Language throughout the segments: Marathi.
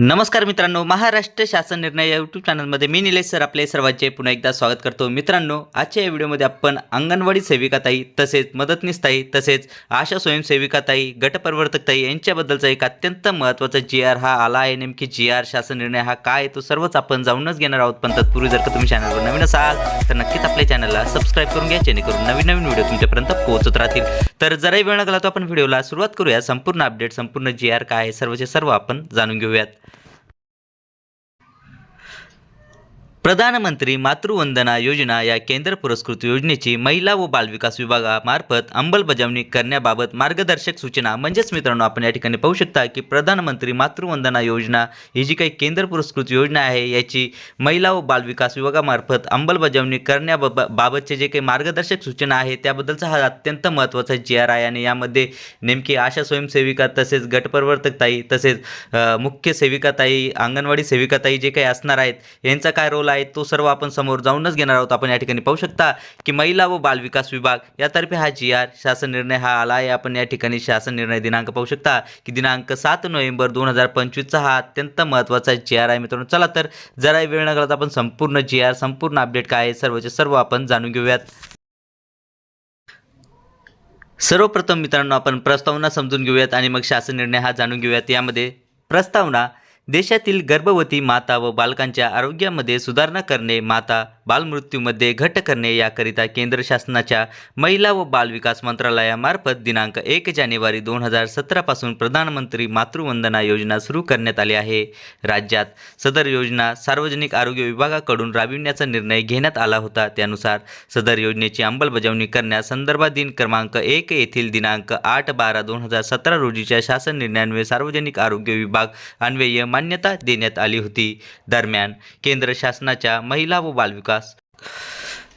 नमस्कार मित्रांनो महाराष्ट्र शासन निर्णय या यूट्यूब चॅनलमध्ये मी निलेश सर आपले सर्वांचे पुन्हा एकदा स्वागत करतो. मित्रांनो आजच्या या व्हिडिओमध्ये आपण अंगणवाडी सेविकाताई तसेच मदतनीसताई तसेच आशा स्वयंसेविकाताई गटप्रवर्तकताई यांच्याबद्दलचा एक अत्यंत महत्त्वाचा जी आर हा आला आहे. नेमकी जी आर शासन निर्णय हा काय आहे तो सर्वच आपण जाऊनच घेणार आहोत. पण तत्पूर्वी जर का तुम्ही चॅनलवर नवीन असाल तर नक्कीच आपल्या चॅनलला सबस्क्राईब करून घ्या जेणेकरून नवीन नवीन व्हिडिओ तुमच्यापर्यंत पोहोचत राहतील. तर जराही वेळ लागला तर आपण व्हिडिओला सुरुवात करूया. संपूर्ण अपडेट संपूर्ण जी आर काय सर्वचे सर्व आपण जाणून घेऊयात. प्रधानमंत्री मातृवंदना योजना या केंद्र पुरस्कृत योजनेची महिला व बालविकास विभागामार्फत अंमलबजावणी करण्याबाबत मार्गदर्शक सूचना म्हणजेच मित्रांनो आपण या ठिकाणी पाहू शकता की प्रधानमंत्री मातृवंदना योजना ही जी काही केंद्र पुरस्कृत योजना आहे याची महिला व बालविकास विभागामार्फत अंमलबजावणी करण्याबाब बाबतचे जे काही मार्गदर्शक सूचना आहे त्याबद्दलचा हा अत्यंत महत्त्वाचा जी आर आहे आणि यामध्ये नेमकी आशा स्वयंसेविका तसेच गटप्रवर्तकताई तसेच मुख्य सेविकाताई अंगणवाडी सेविकाताई जे काही असणार आहेत यांचा काय रोल आहे? तो सर्व आपण समोर जाऊनच घेणार आहोत. आपण या ठिकाणी पाहू शकता की महिला व बालविकास विभाग यातर्फे हा जी आर शासन निर्णय हा आला आहे. आपण या ठिकाणी शासन निर्णय दिनांक पाहू शकता की दिनांक सात नोव्हेंबर दोन हजार पंचवीसचा हा अत्यंत महत्त्वाचा जी आर आहे. मित्रांनो चला तर जरा वेळ न घालता आपण संपूर्ण जी आर संपूर्ण अपडेट काय आहे सर्वचे सर्व आपण जाणून घेऊयात. सर्वप्रथम मित्रांनो आपण प्रस्तावना समजून घेऊयात आणि मग शासन निर्णय हा जाणून घेऊयात. यामध्ये प्रस्तावना देशातील गर्भवती माता व बालकांच्या आरोग्यामध्ये सुधारणा करणे माता बालमृत्यूमध्ये घट करणे याकरिता केंद्र शासनाच्या महिला व बालविकास मंत्रालयामार्फत दिनांक एक जानेवारी दोन हजार सतरापासून प्रधानमंत्री मातृवंदना योजना सुरू करण्यात आली आहे. राज्यात सदर योजना सार्वजनिक आरोग्य विभागाकडून राबविण्याचा निर्णय घेण्यात आला होता. त्यानुसार सदर योजनेची अंमलबजावणी करण्यास संदर्भात दिन क्रमांक एक येथील दिनांक आठ बारा दोन हजार सतरा रोजीच्या शासन निर्णयान्वये सार्वजनिक आरोग्य विभाग अन्वये मान्यता देण्यात आली होती. दरम्यान केंद्र शासनाच्या महिला व बालविकास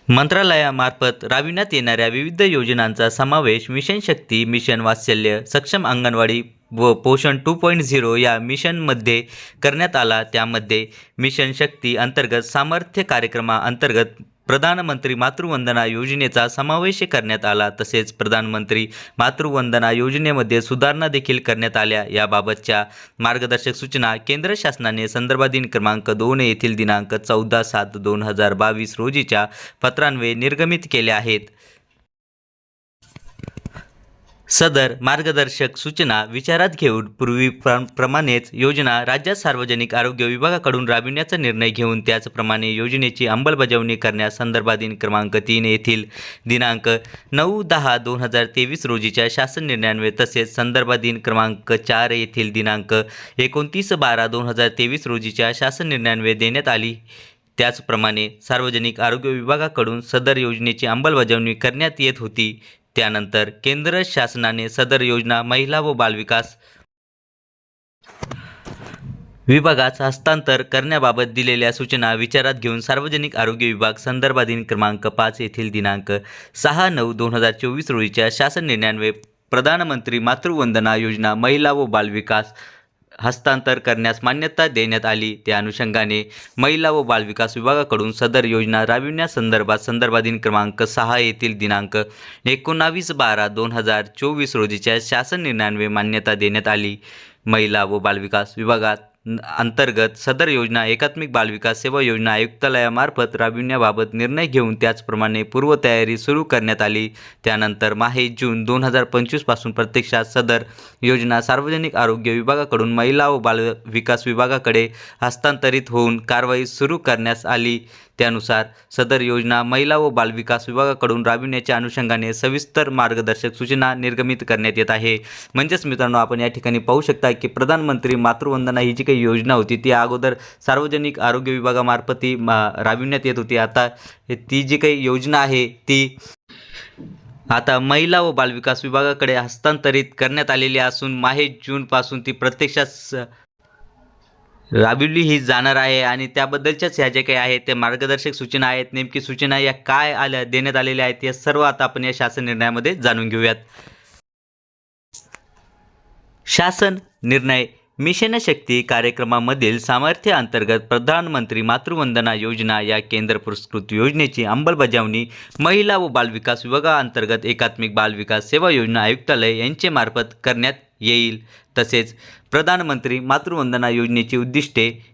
मंत्रालयामार्फत राबविण्यात येणाऱ्या विविध योजनांचा समावेश मिशन शक्ती मिशन वात्सल्य सक्षम अंगणवाडी व पोषण टू पॉईंट झिरो या मिशनमध्ये करण्यात आला. त्यामध्ये मिशन शक्ती अंतर्गत सामर्थ्य कार्यक्रमाअंतर्गत प्रधानमंत्री मातृवंदना योजनेचा समावेश करण्यात आला. तसेच प्रधानमंत्री मातृवंदना योजनेमध्ये सुधारणा देखील करण्यात आल्या. याबाबतच्या मार्गदर्शक सूचना केंद्र शासनाने संदर्भाधीन क्रमांक दोन येथील दिनांक चौदा सात दोन हजार बावीस रोजीच्या पत्रान्वये निर्गमित केल्या आहेत. सदर मार्गदर्शक सूचना विचारात घेऊन पूर्वी प्रमाणेच योजना राज्यात सार्वजनिक आरोग्य विभागाकडून राबविण्याचा निर्णय घेऊन त्याचप्रमाणे योजनेची अंमलबजावणी करण्यास संदर्भाधीन क्रमांक तीन येथील दिनांक नऊ दहा दोन हजार तेवीस रोजीच्या शासन निर्णयान्वये तसेच संदर्भाधीन क्रमांक चार येथील दिनांक एकोणतीस बारा दोन हजार तेवीस रोजीच्या शासन निर्णयान्वये देण्यात आली. त्याचप्रमाणे सार्वजनिक आरोग्य विभागाकडून सदर योजनेची अंमलबजावणी करण्यात येत होती. त्यानंतर केंद्र शासनाने सदर योजना महिला व बालविकास विभागास हस्तांतर करण्याबाबत दिलेल्या सूचना विचारात घेऊन सार्वजनिक आरोग्य विभाग संदर्भाधीन क्रमांक पाच येथील दिनांक सहा नऊ दोन हजार चोवीस रोजीच्या शासन निर्णयान्वये प्रधानमंत्री मातृवंदना योजना महिला व बालविकास हस्तांतर करण्यास मान्यता देण्यात आली. त्या अनुषंगाने महिला व बालविकास विभागाकडून सदर योजना राबविण्यासंदर्भात संदर्भाधीन क्रमांक सहा येथील दिनांक एकोणावीस बारा दोन हजार चोवीस रोजीच्या शासन निर्णयान्वये मान्यता देण्यात आली. महिला व बालविकास विभागात अंतर्गत सदर योजना एकात्मिक बालविकास सेवा योजना आयुक्तालयामार्फत राबविण्याबाबत निर्णय घेऊन त्याचप्रमाणे पूर्वतयारी सुरू करण्यात आली. त्यानंतर माहे जून दोन हजार पंचवीसपासून प्रत्यक्षात सदर योजना सार्वजनिक आरोग्य विभागाकडून महिला व बालविकास विभागाकडे हस्तांतरित होऊन कारवाई सुरू करण्यास आली. त्यानुसार सदर योजना महिला व बालविकास विभागाकडून राबविण्याच्या अनुषंगाने सविस्तर मार्गदर्शक सूचना निर्गमित करण्यात येत आहे. म्हणजेच मित्रांनो आपण या ठिकाणी पाहू शकता की प्रधानमंत्री मातृवंदना ही जी काही योजना होती ती अगोदर सार्वजनिक आरोग्य विभागामार्फत ती मा- राबविण्यात येत होती. आता ती जी काही योजना आहे ती आता महिला व बालविकास विभागाकडे हस्तांतरित करण्यात आलेली असून माहे जूनपासून ती प्रत्यक्षात स- राबविली ही जाणार आहे आणि त्याबद्दलच्याच ह्या जे काही आहेत त्या मार्गदर्शक सूचना आहेत. नेमकी सूचना या काय आल्या देण्यात आलेल्या आहेत या सर्व आता आपण या शासन निर्णयामध्ये जाणून घेऊयात. शासन निर्णय मिशन शक्ती कार्यक्रमामधील सामर्थ्य अंतर्गत प्रधानमंत्री मातृवंदना योजना या केंद्र पुरस्कृत योजनेची अंमलबजावणी महिला व बालविकास विभागाअंतर्गत एकात्मिक बालविकास सेवा योजना आयुक्तालय यांचे मार्फत करण्यात येईल. तसेच प्रधानमंत्री मातृवंदना योजनेची उद्दिष्टे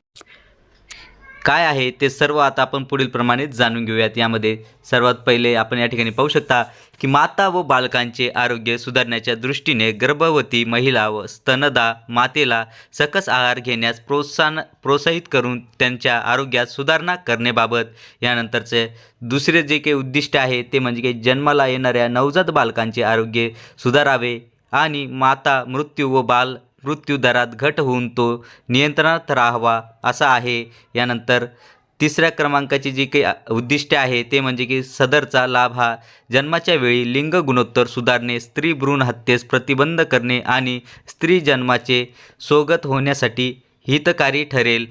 काय आहे ते सर्व आता आपण पुढील प्रमाणे जाणून घेऊयात. यामध्ये सर्वात पहिले आपण या ठिकाणी पाहू शकता की माता व बालकांचे आरोग्य सुधारण्याच्या दृष्टीने गर्भवती महिला व स्तनदा मातेला सकस आहार घेण्यास प्रोत्साहन प्रोत्साहित करून त्यांच्या आरोग्यात सुधारणा करण्याबाबत. यानंतरचे दुसरे जे काही उद्दिष्ट आहे ते म्हणजे की जन्माला येणाऱ्या नवजात बालकांचे आरोग्य सुधारावे आणि माता मृत्यू व बाल मृत्यूदरात घट होऊन तो नियंत्रणात राहावा असा आहे. यानंतर तिसऱ्या क्रमांकाची जी काही उद्दिष्टे आहे ते म्हणजे की सदरचा लाभ हा जन्माच्या वेळी लिंग गुणोत्तर सुधारणे स्त्री भ्रूण हत्येस प्रतिबंध करणे आणि स्त्री जन्माचे सोगत होण्यासाठी हितकारी ठरेल.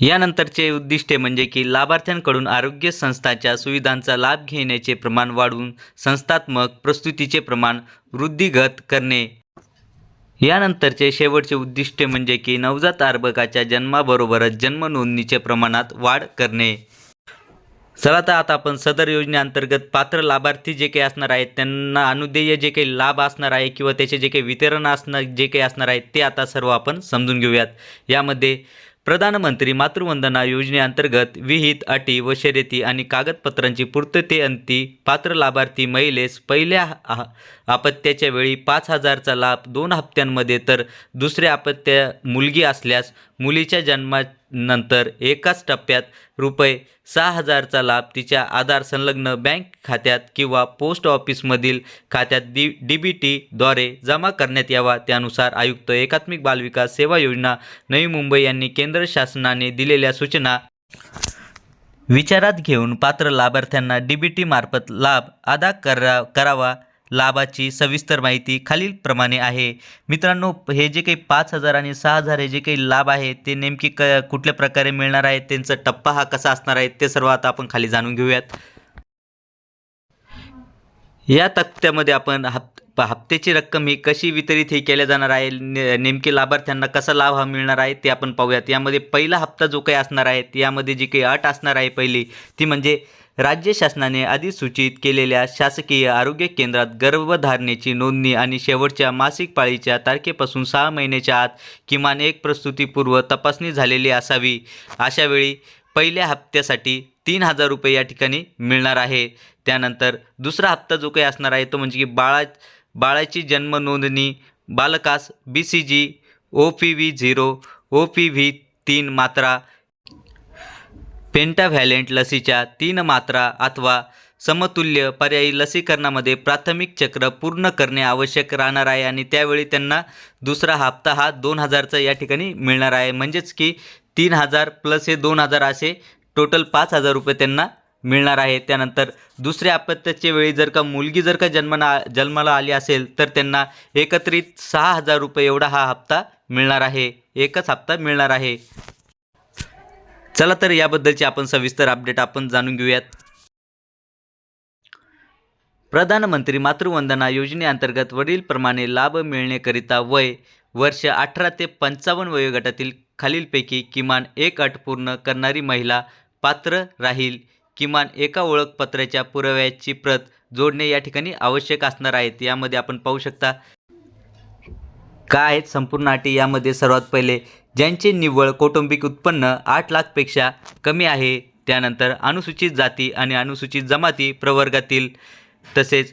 यानंतरचे उद्दिष्टे म्हणजे की लाभार्थ्यांकडून आरोग्य संस्थांच्या सुविधांचा लाभ घेण्याचे प्रमाण वाढवून संस्थात्मक प्रस्तुतीचे प्रमाण वृद्धिगत करणे. यानंतरचे शेवटचे उद्दिष्टे म्हणजे की नवजात अर्भकाच्या जन्माबरोबरच जन्म नोंदणीचे प्रमाणात वाढ करणे. चला तर आता आपण सदर योजनेअंतर्गत पात्र लाभार्थी जे काही असणार आहेत त्यांना अनुदेय जे काही लाभ असणार आहे किंवा त्याचे जे काही वितरण असणार जे काही असणार आहे ते आता सर्व आपण समजून घेऊयात. यामध्ये प्रधानमंत्री मातृवंदना योजनेअंतर्गत विहित अटी व शर्यती आणि कागदपत्रांची पूर्ततेअंती पात्र लाभार्थी महिलेस पहिल्या अपत्याच्या वेळी पाच हजारचा लाभ दोन हप्त्यांमध्ये तर दुसऱ्या अपत्य मुलगी असल्यास मुलीच्या जन्मा नंतर एकाच टप्प्यात रुपये सहा हजारचा लाभ तिच्या आधार संलग्न बँक खात्यात किंवा पोस्ट ऑफिसमधील खात्यात डी डी बी टीद्वारे जमा करण्यात यावा. त्यानुसार आयुक्त एकात्मिक बालविकास सेवा योजना नवी मुंबई यांनी केंद्र शासनाने दिलेल्या सूचना विचारात घेऊन पात्र लाभार्थ्यांना डी बी टीमार्फत लाभ अदा करा करावा. लाभाची सविस्तर माहिती खालीलप्रमाणे आहे. मित्रांनो हे जे काही पाच हजार आणि सहा हजार हे जे काही लाभ आहे ते नेमकी क कुठल्या प्रकारे मिळणार आहे त्यांचा टप्पा हा कसा असणार आहे ते सर्व आता आपण खाली जाणून घेऊयात. या तक्त्यामध्ये आपण हप् हप्त्याची रक्कम ही कशी वितरित ही केल्या जाणार आहे ने नेमके लाभार्थ्यांना कसा लाभ हा मिळणार आहे ते आपण पाहूयात. यामध्ये पहिला हप्ता जो काही असणार आहे यामध्ये जी काही अट असणार आहे पहिली ती म्हणजे राज्य शासनाने अधिसूचित केलेल्या शासकीय आरोग्य केंद्रात गर्भधारणेची नोंदणी आणि शेवटच्या मासिक पाळीच्या तारखेपासून सहा महिन्याच्या आत किमान एक प्रसूतीपूर्व तपासणी झालेली असावी. अशावेळी पहिल्या हप्त्यासाठी तीन हजार रुपये या ठिकाणी मिळणार आहे. त्यानंतर दुसरा हप्ता जो काही असणार आहे तो म्हणजे की बाळा बाळाची जन्म नोंदणी बालकास B C G O P V zero O P V तीन मात्रा पेंटाव्हॅलेंट लसीच्या तीन मात्रा अथवा समतुल्य पर्यायी लसीकरणामध्ये प्राथमिक चक्र पूर्ण करणे आवश्यक राहणार आहे आणि त्यावेळी त्यांना दुसरा हप्ता हा दोन हजारचा या ठिकाणी मिळणार आहे. म्हणजेच की तीन हजार प्लस हे दोन हजार असे टोटल पाच हजार रुपये त्यांना मिळणार आहे. त्यानंतर दुसऱ्या अपत्याच्या वेळी जर का मुलगी जर का जन्मना जन्माला आली असेल तर त्यांना एकत्रित सहा हजार रुपये एवढा हा हप्ता मिळणार आहे. एकच हप्ता मिळणार आहे. चला तर याबद्दलची आपण सविस्तर अपडेट आपण जाणून घेऊयात. प्रधानमंत्री मातृवंदना योजनेअंतर्गत वडीलप्रमाणे लाभ मिळण्याकरिता वय वर्ष अठरा ते पंचावन्न वयोगटातील खालीलपैकी किमान एक अट पूर्ण करणारी महिला पात्र राहील. किमान एका ओळखपत्राच्या पुराव्याची प्रत जोडणे या ठिकाणी आवश्यक असणार आहेत यामध्ये आपण पाहू शकता. काय आहेत? संपूर्ण अटी यामध्ये सर्वात पहिले ज्यांचे निव्वळ कौटुंबिक उत्पन्न आठ लाखपेक्षा कमी आहे त्यानंतर अनुसूचित जाती आणि अनुसूचित जमाती प्रवर्गातील तसेच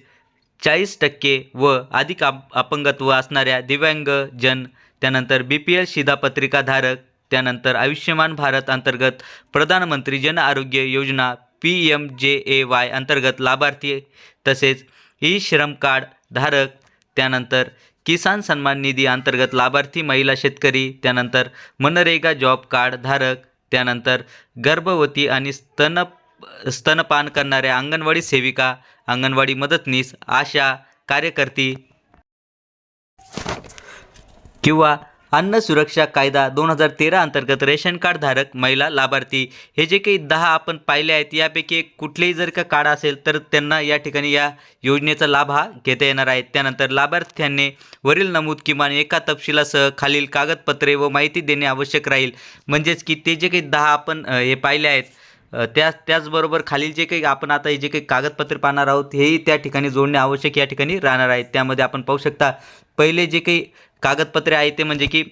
चाळीस टक्के व अधिक अपंगत्व असणाऱ्या दिव्यांगजन त्यानंतर बी पी एल शिधापत्रिकाधारक त्यानंतर आयुष्यमान भारत अंतर्गत प्रधानमंत्री जन आरोग्य योजना पी एम जे ए वाय अंतर्गत लाभार्थी तसेच ई श्रम कार्ड धारक त्यानंतर किसान सन्मान निधी अंतर्गत लाभार्थी महिला शेतकरी त्यानंतर मनरेगा जॉब कार्ड धारक त्यानंतर गर्भवती आणि स्तन स्तनपान करणाऱ्या अंगणवाडी सेविका अंगणवाडी मदतनीस आशा कार्यकर्ती किंवा अन्न सुरक्षा कायदा दोन हजार तेरा अंतर्गत रेशन कार्ड धारक महिला लाभार्थी हे जे काही दहा आपण पाहिले आहेत यापैकी कुठलेही जर का कार्ड असेल तर त्यांना या ठिकाणी या योजनेचा लाभ हा घेता येणार आहे. त्यानंतर लाभार्थ्यांनी वरील नमूद किमान एका तपशिलासह खालील कागदपत्रे व माहिती देणे आवश्यक राहील. म्हणजेच की ते जे काही दहा आपण हे पाहिले आहेत त्या त्याचबरोबर खालील जे काही आपण आता हे जे काही कागदपत्रे पाहणार आहोत हेही त्या ठिकाणी जोडणे आवश्यक या ठिकाणी राहणार आहे. त्यामध्ये आपण पाहू शकता पहिले जे काही कागदपत्रे आहे ते म्हणजे की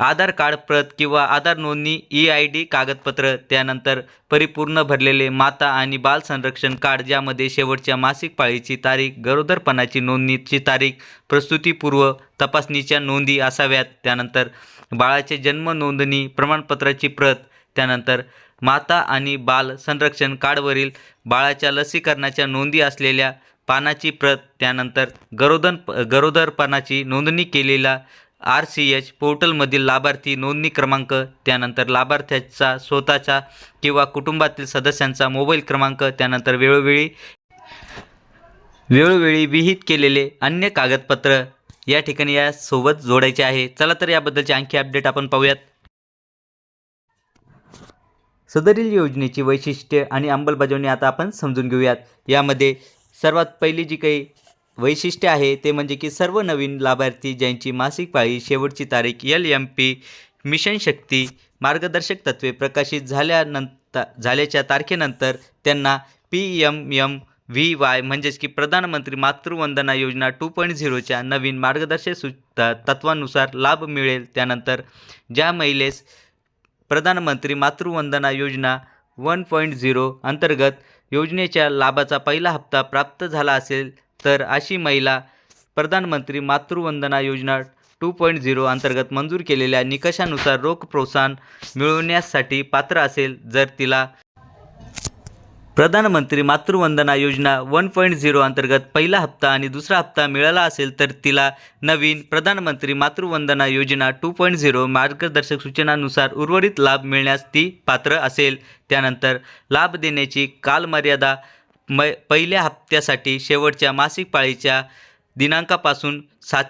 आधार कार्ड प्रत किंवा आधार नोंदणी ई आय डी कागदपत्र त्यानंतर परिपूर्ण भरलेले माता आणि बाल संरक्षण कार्ड ज्यामध्ये शेवटच्या मासिक पाळीची तारीख गरोदरपणाची नोंदणीची तारीख प्रस्तुतीपूर्व तपासणीच्या नोंदी असाव्यात त्यानंतर बाळाचे जन्म नोंदणी प्रमाणपत्राची प्रत त्यानंतर माता आणि बाल संरक्षण कार्डवरील बाळाच्या लसीकरणाच्या नोंदी असलेल्या पानाची प्रत त्यानंतर गरोदर गरोदरपणाची नोंदणी केलेला आर सी एच पोर्टलमधील लाभार्थी नोंदणी क्रमांक त्यानंतर लाभार्थ्याचा स्वतःचा किंवा कुटुंबातील सदस्यांचा मोबाईल क्रमांक त्यानंतर वेळोवेळी वेळोवेळी विहित केलेले अन्य कागदपत्र या ठिकाणी या सोबत जोडायचे आहे. चला तर याबद्दलचे आणखी अपडेट आपण पाहूयात. सदरील योजनेची वैशिष्ट्ये आणि अंमलबजावणी आता आपण समजून घेऊयात. यामध्ये सर्वात पहिली जी काही वैशिष्ट्य आहे ते म्हणजे की सर्व नवीन लाभार्थी ज्यांची मासिक पाळी शेवटची तारीख L M P mission Shakti मार्गदर्शक तत्त्वे प्रकाशित झाल्यानंतर झाल्याच्या तारखेनंतर त्यांना P M M V Y म्हणजेच की प्रधानमंत्री मातृवंदना योजना टू पॉईंट झिरोच्या नवीन मार्गदर्शक सु त- तत्वानुसार लाभ मिळेल. त्यानंतर ज्या महिलेस प्रधानमंत्री मातृवंदना योजना वन पॉईंट झिरो अंतर्गत योजनेच्या लाभाचा पहिला हप्ता प्राप्त झाला असेल तर अशी महिला प्रधानमंत्री मातृवंदना योजना टू पॉईंट झिरो अंतर्गत मंजूर केलेल्या निकषानुसार रोख प्रोत्साहन मिळवण्यासाठी पात्र असेल जर तिला प्रधानमंत्री मातृवंदना योजना वन पॉईंट झिरो अंतर्गत पहिला हप्ता आणि दुसरा हप्ता मिळाला असेल तर तिला नवीन प्रधानमंत्री मातृवंदना योजना टू पॉईंट झिरो मार्गदर्शक सूचनानुसार उर्वरित लाभ मिळण्यास ती पात्र असेल. त्यानंतर लाभ देण्याची कालमर्यादा मै पहिल्या हप्त्यासाठी शेवटच्या मासिक पाळीच्या दिनांकापासून सात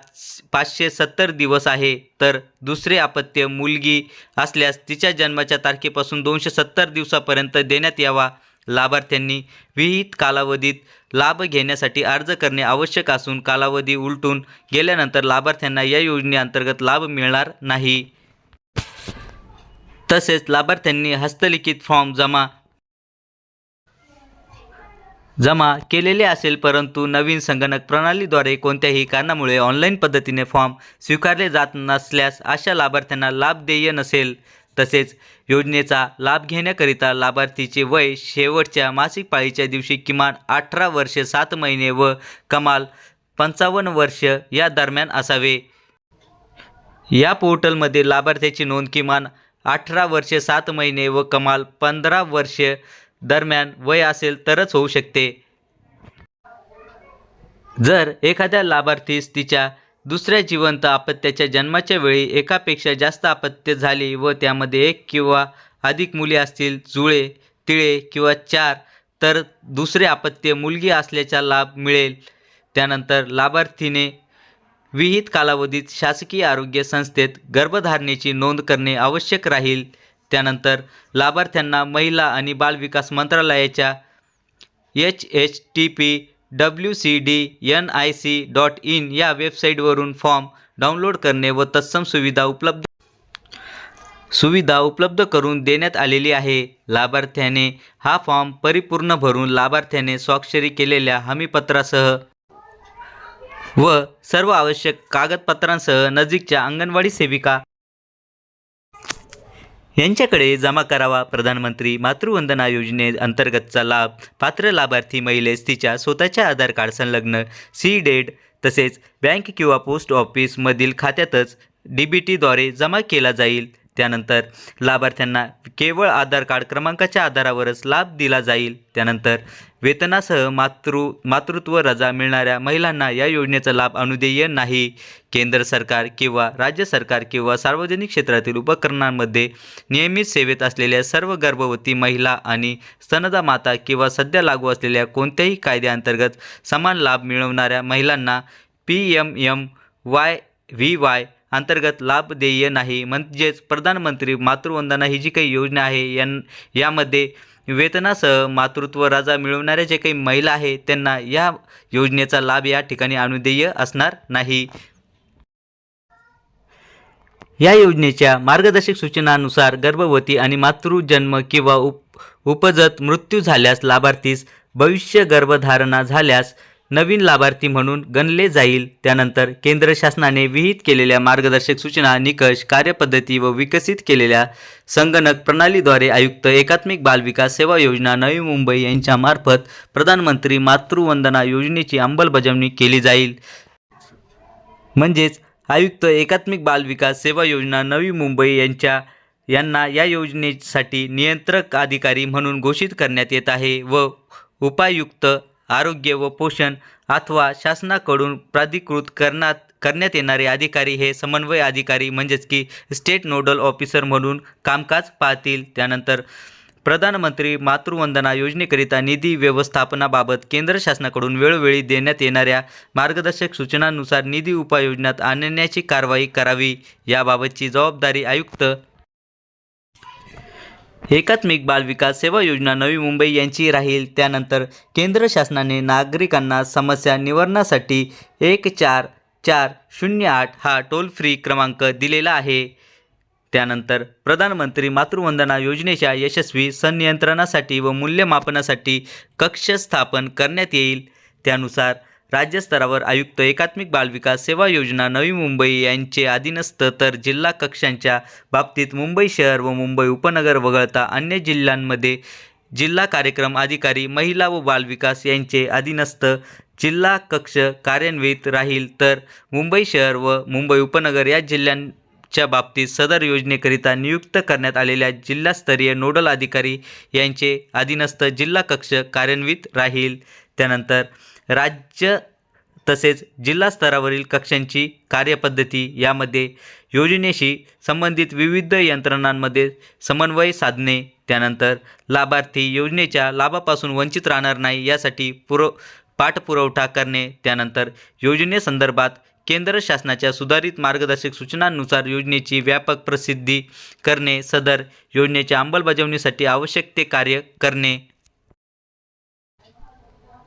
पाचशे सत्तर दिवस आहे. तर दुसरे अपत्य मुलगी असल्यास तिच्या जन्माच्या तारखेपासून दोनशे सत्तर दिवसापर्यंत देण्यात यावा. लाभार्थ्यांनी विहित कालावधीत लाभ घेण्यासाठी अर्ज करणे आवश्यक असून कालावधी उलटून गेल्यानंतर लाभार्थ्यांना या योजनेअंतर्गत लाभ मिळणार नाही. तसेच लाभार्थ्यांनी हस्तलिखित फॉर्म जमा जमा केलेले असेल परंतु नवीन संगणक प्रणालीद्वारे कोणत्याही कारणामुळे ऑनलाईन पद्धतीने फॉर्म स्वीकारले जात नसल्यास अशा लाभार्थ्यांना लाभ देय नसेल. तसेच योजनेचा लाभ घेण्याकरिता लाभार्थीचे वय शेवटच्या मासिक पाळीच्या दिवशी किमान अठरा वर्षे सात महिने व कमाल पंचावन्न वर्ष या दरम्यान असावे. या पोर्टलमध्ये लाभार्थ्याची नोंद किमान अठरा वर्षे सात महिने व कमाल पंधरा वर्ष दरम्यान वय असेल तरच होऊ शकते. जर एखाद्या लाभार्थीस तिच्या दुसऱ्या जिवंत अपत्याच्या जन्माच्या वेळी एकापेक्षा जास्त अपत्य झाली व त्यामध्ये एक किंवा अधिक मुली असतील जुळे तिळे किंवा चार तर दुसरे अपत्य मुलगी असल्याचा लाभ मिळेल. त्यानंतर लाभार्थीने विहित कालावधीत शासकीय आरोग्य संस्थेत गर्भधारणेची नोंद करणे आवश्यक राहील. त्यानंतर लाभार्थ्यांना महिला आणि बालविकास मंत्रालयाच्या H H T P W C D N I C dot in या वेबसाईटवरून फॉर्म डाउनलोड करणे व तत्सम सुविधा उपलब्ध सुविधा उपलब्ध करून देण्यात आलेली आहे. लाभार्थ्याने हा फॉर्म परिपूर्ण भरून लाभार्थ्याने स्वाक्षरी केलेल्या हमीपत्रासह व सर्व आवश्यक कागदपत्रांसह नजीकच्या अंगणवाडी सेविका यांच्याकडे जमा करावा. प्रधानमंत्री मातृवंदना योजने अंतर्गतचा लाभ. पात्र लाभार्थी महिलेस तिच्या स्वतःच्या आधार कार्ड संलग्न सी डेड तसेच बँक किंवा पोस्ट ऑफिसमधील खात्यातच डी बी टीद्वारे जमा केला जाईल. त्यानंतर लाभार्थ्यांना केवळ आधार कार्ड क्रमांकाच्या आधारावरच लाभ दिला जाईल. त्यानंतर वेतनासह मातृ मातृत्व रजा मिळणाऱ्या महिलांना या योजनेचा लाभ अनुदेय नाही. केंद्र सरकार किंवा राज्य सरकार किंवा सार्वजनिक क्षेत्रातील उपकरणांमध्ये नियमित सेवेत असलेल्या सर्व गर्भवती महिला आणि स्तनदा माता किंवा सध्या लागू असलेल्या कोणत्याही कायद्याअंतर्गत समान लाभ मिळवणाऱ्या महिलांना P M M V Y Y अंतर्गत लाभ देय नाही. म्हणजेच प्रधानमंत्री मातृवंदना ही जी काही योजना आहे यां यामध्ये वेतनासह मातृत्व रजा मिळवणाऱ्या जे काही महिला आहे त्यांना या योजनेचा लाभ या ठिकाणी अनुदेय असणार नाही. या योजनेच्या मार्गदर्शक सूचनानुसार गर्भवती आणि मातृजन्म किंवा उप उपजत मृत्यू झाल्यास लाभार्थीस भविष्य गर्भधारणा झाल्यास नवीन लाभार्थी म्हणून गणले जाईल. त्यानंतर केंद्र शासनाने विहित केलेल्या मार्गदर्शक सूचना निकष कार्यपद्धती व विकसित केलेल्या संगणक प्रणालीद्वारे आयुक्त एकात्मिक बालविकास सेवा योजना नवी मुंबई यांच्यामार्फत प्रधानमंत्री मातृवंदना योजनेची अंमलबजावणी केली जाईल. म्हणजेच आयुक्त एकात्मिक बाल विकास सेवा योजना नवी मुंबई यांच्या यांना या योजनेसाठी नियंत्रक अधिकारी म्हणून घोषित करण्यात येत आहे व उपायुक्त आरोग्य व पोषण अथवा शासनाकडून प्राधिकृत करण्यात करण्यात येणारे अधिकारी हे समन्वय अधिकारी म्हणजेच की स्टेट नोडल ऑफिसर म्हणून कामकाज पाहतील. त्यानंतर प्रधानमंत्री मातृवंदना योजनेकरिता निधी व्यवस्थापनाबाबत केंद्र शासनाकडून वेळोवेळी देण्यात येणाऱ्या मार्गदर्शक सूचनांनुसार निधी उपाययोजनात आणण्याची कारवाई करावी याबाबतची जबाबदारी आयुक्त एकात्मिक बाल विकास सेवा योजना नवी मुंबई यांची राहील. त्यानंतर केंद्र शासनाने नागरिकांना समस्या निवारणासाठी एक चार चार शून्य आठ हा टोल फ्री क्रमांक दिलेला आहे. त्यानंतर प्रधानमंत्री मातृवंदना योजनेच्या यशस्वी संनियंत्रणासाठी व मूल्यमापनासाठी कक्ष स्थापन करण्यात येईल. त्यानुसार राज्यस्तरावर आयुक्त एकात्मिक बालविकास सेवा योजना नवी मुंबई यांचे अधीनस्थ तर जिल्हा कक्षांच्या बाबतीत मुंबई शहर व मुंबई उपनगर वगळता अन्य जिल्ह्यांमध्ये जिल्हा कार्यक्रम अधिकारी महिला व बालविकास यांचे अधीनस्थ जिल्हा कक्ष कार्यान्वित राहील तर मुंबई शहर व मुंबई उपनगर या जिल्ह्यांच्या बाबतीत सदर योजनेकरिता नियुक्त करण्यात आलेल्या जिल्हास्तरीय नोडल अधिकारी यांचे अधीनस्थ जिल्हा कक्ष कार्यान्वित राहील. त्यानंतर राज्य तसेच जिल्हा स्तरावरील कक्षांची कार्यपद्धती यामध्ये योजनेशी संबंधित विविध यंत्रणांमध्ये समन्वय साधणे त्यानंतर लाभार्थी योजनेच्या लाभापासून वंचित राहणार नाही यासाठी पुरव पाठपुरवठा करणे त्यानंतर योजनेसंदर्भात केंद्र शासनाच्या सुधारित मार्गदर्शक सूचनांनुसार योजनेची व्यापक प्रसिद्धी करणे सदर योजनेच्या अंमलबजावणीसाठी आवश्यक ते कार्य करणे.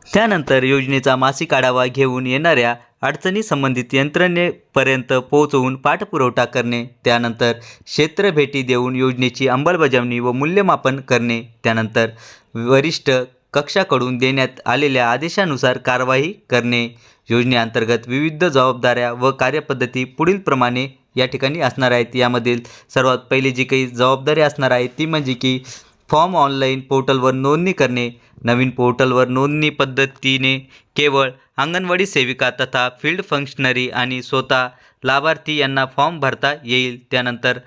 त्यानंतर योजनेचा मासिक आढावा घेऊन येणाऱ्या अडचणी संबंधित यंत्रणेपर्यंत पोहोचवून पाठपुरवठा करणे त्यानंतर क्षेत्रभेटी देऊन योजनेची अंमलबजावणी व मूल्यमापन करणे त्यानंतर वरिष्ठ कक्षाकडून देण्यात आलेल्या आदेशानुसार कारवाई करणे योजनेअंतर्गत विविध जबाबदाऱ्या व कार्यपद्धती पुढीलप्रमाणे या ठिकाणी असणार आहेत. यामधील सर्वात पहिली जी काही जबाबदारी असणार आहे ती म्हणजे की फॉर्म ऑनलाईन पोर्टलवर नोंदणी करणे नवीन पोर्टलवर नोंदणी पद्धतीने केवळ अंगणवाडी सेविका तथा फील्ड फंक्शनरी आणि स्वतः लाभार्थी यांना फॉर्म भरता येईल. त्यानंतर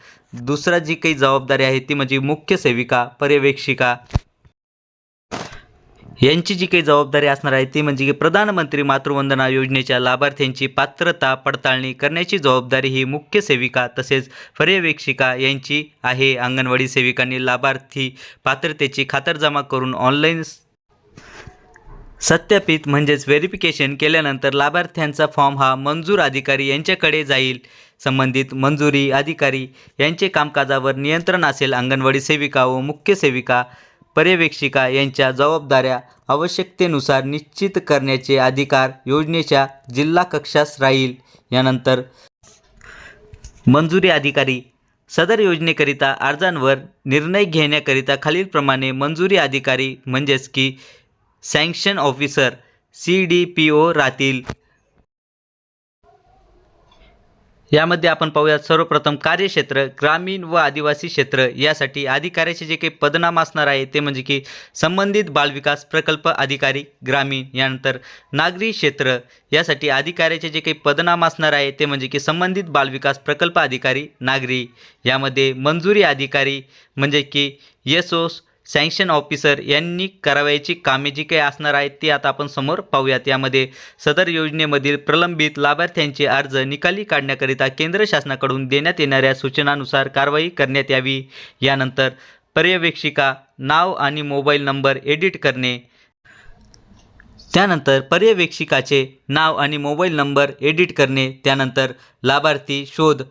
दुसरा जी काही जबाबदारी आहे ती म्हणजे मुख्य सेविका पर्यवेक्षिका यांची जी काही जबाबदारी असणार आहे ती म्हणजे की प्रधानमंत्री मातृवंदना योजनेच्या लाभार्थ्यांची पात्रता पडताळणी करण्याची जबाबदारी ही मुख्य सेविका तसेच पर्यवेक्षिका यांची आहे. अंगणवाडी सेविकांनी लाभार्थी पात्रतेची खातरजमा करून ऑनलाईन सत्यापित म्हणजेच व्हेरिफिकेशन केल्यानंतर लाभार्थ्यांचा फॉर्म हा मंजूर अधिकारी यांच्याकडे जाईल. संबंधित मंजुरी अधिकारी यांचे कामकाजावर नियंत्रण असेल अंगणवाडी सेविका व मुख्य सेविका पर्यवेक्षिका यांच्या जबाबदाऱ्या आवश्यकतेनुसार निश्चित करण्याचे अधिकार योजनेच्या जिल्हा कक्षास राहील. यानंतर मंजुरी अधिकारी सदर योजनेकरिता अर्जांवर निर्णय घेण्याकरिता खालीलप्रमाणे मंजुरी अधिकारी म्हणजेच की sanction officer C D P O राहतील. यामध्ये आपण पाहूयात सर्वप्रथम कार्यक्षेत्र ग्रामीण व आदिवासी क्षेत्र यासाठी अधिकाऱ्याचे जे काही पदनाम असणार आहे ते म्हणजे की संबंधित बालविकास प्रकल्प अधिकारी ग्रामीण यानंतर नागरी क्षेत्र यासाठी अधिकाऱ्याचे जे काही पदनाम असणार आहे ते म्हणजे की संबंधित बालविकास प्रकल्प अधिकारी नागरी. यामध्ये मंजुरी अधिकारी म्हणजे की एस सँक्शन ऑफिसर यांनी करावयाची कामे जी काही असणार आहेत ती आता आपण समोर पाहूयात. यामध्ये सदर योजनेमधील प्रलंबित लाभार्थ्यांचे अर्ज निकाली काढण्याकरिता केंद्र शासनाकडून देण्यात येणाऱ्या सूचनानुसार कारवाई करण्यात यावी. यानंतर पर्यवेक्षिका नाव आणि मोबाईल नंबर एडिट करणे. त्यानंतर पर्यवेक्षिकाचे नाव आणि मोबाईल नंबर एडिट करणे. त्यानंतर लाभार्थी शोध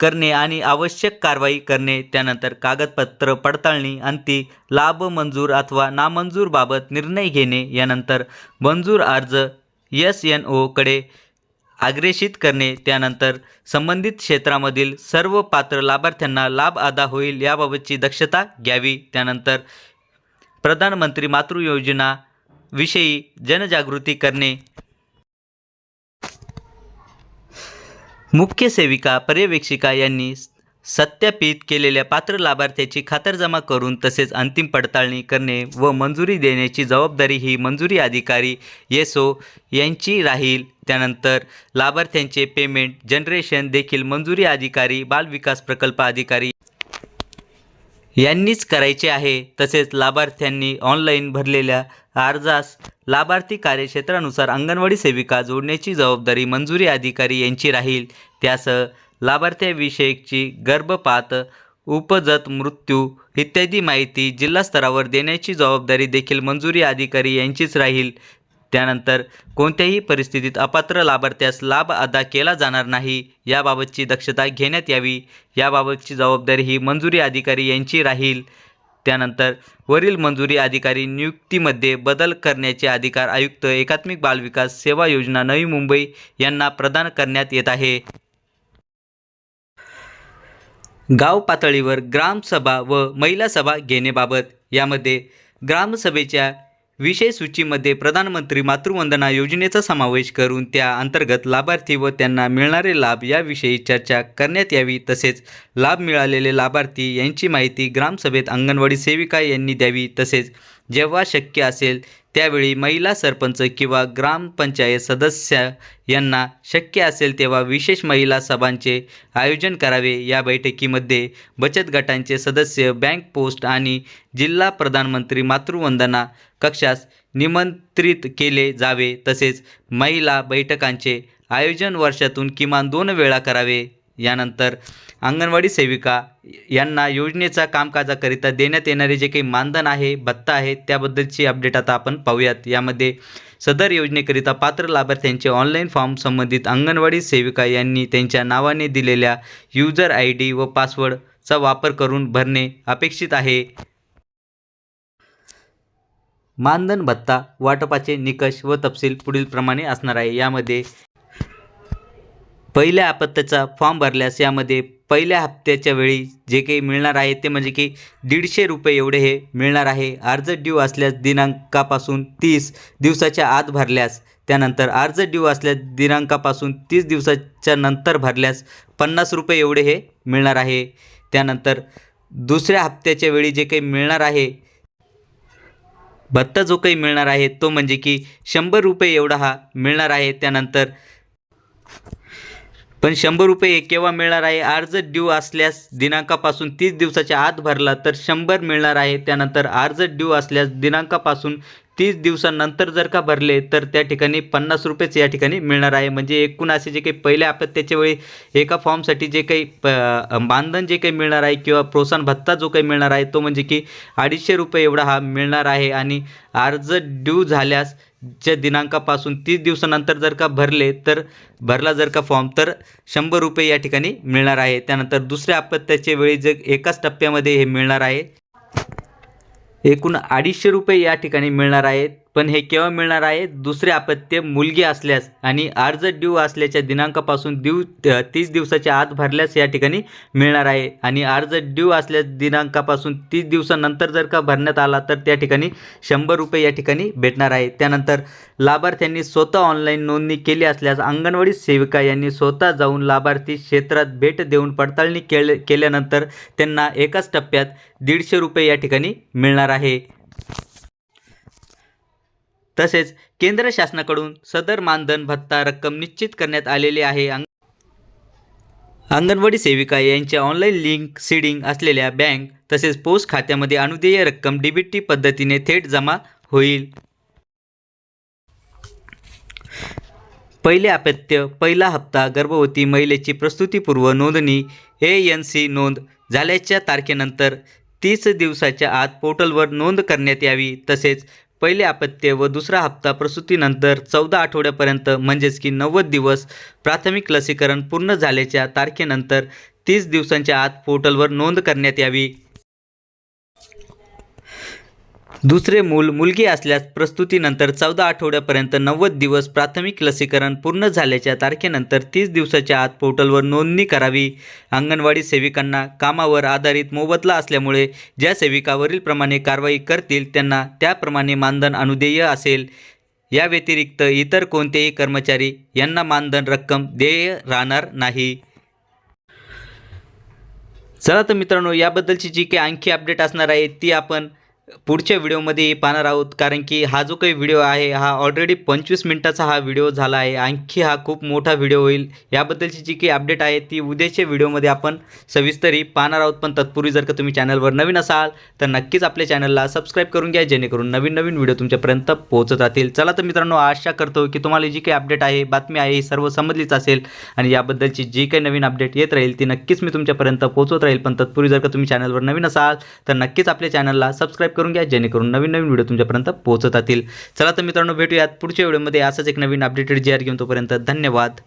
करणे आणि आवश्यक कारवाई करणे त्यानंतर कागदपत्र पडताळणी अंती लाभ मंजूर अथवा नामंजूरबाबत निर्णय घेणे यानंतर मंजूर अर्ज एस एन ओकडे आग्रेषित करणे त्यानंतर संबंधित क्षेत्रामधील सर्व पात्र लाभार्थ्यांना लाभ अदा होईल याबाबतची दक्षता घ्यावी त्यानंतर प्रधानमंत्री मातृ योजना विषयी जनजागृती करणे मुख्य सेविका पर्यवेक्षिका यांनी सत्यापित केलेल्या पात्र लाभार्थ्याची खातरजमा करून तसेच अंतिम पडताळणी करणे व मंजुरी देण्याची जबाबदारी ही मंजुरी अधिकारी येसो यांची राहील. त्यानंतर लाभार्थ्यांचे पेमेंट जनरेशन देखील मंजुरी अधिकारी बालविकास प्रकल्प अधिकारी यांनीच करायचे आहे. तसेच लाभार्थ्यांनी ऑनलाईन भरलेल्या अर्जास लाभार्थी कार्यक्षेत्रानुसार अंगणवाडी सेविका जोडण्याची जबाबदारी मंजुरी अधिकारी यांची राहील. त्यासह लाभार्थ्याविषयीची गर्भपात उपजत मृत्यू इत्यादी माहिती जिल्हा स्तरावर देण्याची जबाबदारी देखील मंजुरी अधिकारी यांचीच राहील. त्यानंतर कोणत्याही परिस्थितीत अपात्र लाभार्थ्यास लाभ अदा केला जाणार नाही याबाबतची दक्षता घेण्यात यावी. याबाबतची जबाबदारी ही मंजुरी अधिकारी यांची राहील. त्यानंतर वरील मंजुरी अधिकारी नियुक्तीमध्ये बदल करण्याचे अधिकार आयुक्त एकात्मिक बालविकास सेवा योजना नवी मुंबई यांना प्रदान करण्यात येत आहे. गाव पातळीवर ग्रामसभा व महिला सभा घेण्याबाबत यामध्ये ग्रामसभेच्या विषय सूचीमध्ये प्रधानमंत्री मातृवंदना योजनेचा समावेश करून त्या अंतर्गत लाभार्थी व त्यांना मिळणारे लाभ याविषयी चर्चा करण्यात यावी. तसेच लाभ मिळालेले लाभार्थी यांची माहिती ग्रामसभेत अंगणवाडी सेविका यांनी द्यावी. तसेच जेव्हा शक्य असेल त्यावेळी महिला सरपंच किंवा ग्रामपंचायत सदस्य यांना शक्य असेल तेव्हा विशेष महिला सभांचे आयोजन करावे. या बैठकीमध्ये बचत गटांचे सदस्य बँक पोस्ट आणि जिल्हा प्रधानमंत्री मातृवंदना कक्षास निमंत्रित केले जावे. तसेच महिला बैठकांचे आयोजन वर्षातून किमान दोन वेळा करावे. यानंतर अंगणवाडी सेविका यांना योजनेचा कामकाजाकरिता देण्यात येणारे जे काही मानधन आहे भत्ता आहे त्याबद्दलची अपडेट आता आपण पाहूयात. यामध्ये सदर योजनेकरिता पात्र लाभार्थ्यांचे ऑनलाईन फॉर्म संबंधित अंगणवाडी सेविका यांनी त्यांच्या नावाने दिलेल्या युजर आय डी व पासवर्डचा वापर करून भरणे अपेक्षित आहे. मानधन भत्ता वाटपाचे निकष व तपशील पुढीलप्रमाणे असणार आहे. यामध्ये पहिल्या आपत्त्याचा फॉर्म भरल्यास यामध्ये पहिल्या हप्त्याच्या वेळी जे काही मिळणार आहे ते म्हणजे की दीडशे रुपये एवढे हे मिळणार आहे. अर्ज ड्यू असल्यास दिनांकापासून तीस दिवसाच्या आत भरल्यास त्यानंतर अर्ज ड्यू असल्यास दिनांकापासून तीस दिवसाच्या नंतर भरल्यास पन्नास रुपये एवढे हे मिळणार आहे. त्यानंतर दुसऱ्या हप्त्याच्या वेळी जे काही मिळणार आहे भत्ता जो काही मिळणार आहे तो म्हणजे की शंभर रुपये एवढा हा मिळणार आहे त्यानंतर. पण शंभर रुपये हे केव्हा मिळणार आहे? अर्ज ड्यू असल्यास दिनांकापासून तीस दिवसाच्या आत भरला तर शंभर मिळणार आहे. त्यानंतर अर्ज ड्यू असल्यास दिनांकापासून तीस दिवसानंतर जर का भरले तर त्या ठिकाणी पन्नास रुपयेच या ठिकाणी मिळणार आहे. म्हणजे एकूण असे जे काही पहिल्या त्याच्या वेळी एका फॉर्मसाठी जे काही प मानधन जे काही मिळणार आहे किंवा प्रोत्साहन भत्ता जो काही मिळणार आहे तो म्हणजे की अडीचशे रुपये एवढा हा मिळणार आहे. आणि अर्ज ड्यू झाल्यास च्या दिनांकापासून तीस दिवसानंतर जर का भरले तर भरला जर का फॉर्म तर शंभर रुपये या ठिकाणी मिळणार आहे. त्यानंतर दुसऱ्या अपत्याच्या वेळी जे एकाच टप्प्यामध्ये हे मिळणार आहे. एकूण अडीचशे रुपये या ठिकाणी मिळणार आहेत. पण हे केव्हा मिळणार आहे? दुसरे अपत्य मुलगी असल्यास आणि अर्ज ड्यू असल्याच्या दिनांकापासून दिव तीस दिवसाच्या आत भरल्यास या ठिकाणी मिळणार आहे. आणि अर्ज ड्यू असल्या दिनांकापासून तीस दिवसानंतर जर का भरण्यात आला तर त्या ठिकाणी शंभर रुपये या ठिकाणी भेटणार आहे. त्यानंतर लाभार्थ्यांनी स्वतः ऑनलाईन नोंदणी केली असल्यास अंगणवाडी सेविका यांनी स्वतः जाऊन लाभार्थी क्षेत्रात भेट देऊन पडताळणी केले केल्यानंतर त्यांना एकाच टप्प्यात दीडशे रुपये या ठिकाणी मिळणार आहे. तसेच केंद्र शासनाकडून सदर मानधन भत्ता रक्कम निश्चित करण्यात आलेली आहे. अंग अंगणवाडी सेविका यांच्या ऑनलाईन लिंक सीडिंग असलेल्या बँक तसेच पोस्ट खात्यामध्ये अनुदेय रक्कम डीबीटी पद्धतीने थेट जमा होईल. पहिले अपत्य पहिला हप्ता गर्भवती महिलेची प्रस्तुतीपूर्व नोंदणी ए एन सी नोंद झाल्याच्या तारखेनंतर तीस दिवसाच्या आत पोर्टलवर नोंद करण्यात यावी. तसेच पहिले अपत्य व दुसरा हप्ता प्रसूतीनंतर चौदा आठवड्यापर्यंत म्हणजेच की नव्वद दिवस प्राथमिक लसीकरण पूर्ण झाल्याच्या तारखेनंतर तीस दिवसांच्या आत पोर्टलवर नोंद करण्यात यावी. दुसरे मूल मुलगी असल्यास प्रस्तुतीनंतर चौदा आठवड्यापर्यंत नव्वद दिवस प्राथमिक लसीकरण पूर्ण झाल्याच्या तारखेनंतर तीस दिवसाच्या आत पोर्टलवर नोंदणी करावी. अंगणवाडी सेविकांना कामावर आधारित मोबदला असल्यामुळे ज्या सेविकावरीलप्रमाणे कारवाई करतील त्यांना त्याप्रमाणे मानधन अनुदेय असेल. या व्यतिरिक्त इतर कोणतेही कर्मचारी यांना मानधन रक्कम देय राहणार नाही. चला तर मित्रांनो याबद्दलची जी काही आणखी अपडेट असणार आहे ती आपण पुढच्या व्हिडिओमध्ये पाहणार आहोत. कारण की हा जो काही व्हिडिओ आहे हा ऑलरेडी पंचवीस मिनटाचा हा व्हिडिओ झाला आहे. आणखी हा खूप मोठा व्हिडिओ होईल. याबद्दलची जी काही अपडेट आहे ती उद्याच्या व्हिडिओमध्ये आपण सविस्तरी पाहणार आहोत. पण तत्पूर्वी जर का तुम्ही चॅनलवर नवीन असाल तर नक्कीच आपल्या चॅनलला सबस्क्राईब करून घ्या. जेणेकरून नवीन नवीन व्हिडिओ तुमच्यापर्यंत पोहोचत राहतील. चला तर मित्रांनो आशा करतो की तुम्हाला जी काही अपडेट आहे बातमी आहे ही सर्व समजलीच असेल. आणि याबद्दलची जी काही नवीन अपडेट येत राहील ती नक्कीच मी तुमच्यापर्यंत पोहोचवत राहील. पण तत्पूर्वी जर का तुम्ही चॅनलवर नवीन असाल तर नक्कीच आपल्या चॅनलला सबस्क्राईब करून घ्या जेणेकरून नवीन नवीन व्हिडिओ तुमच्यापर्यंत पोहोचत राहतील चला तर मित्रांनो भेटूयात पुढच्या व्हिडिओमध्ये. असंच एक नवीन अपडेटेड जी आर घेऊन तोपर्यंत धन्यवाद.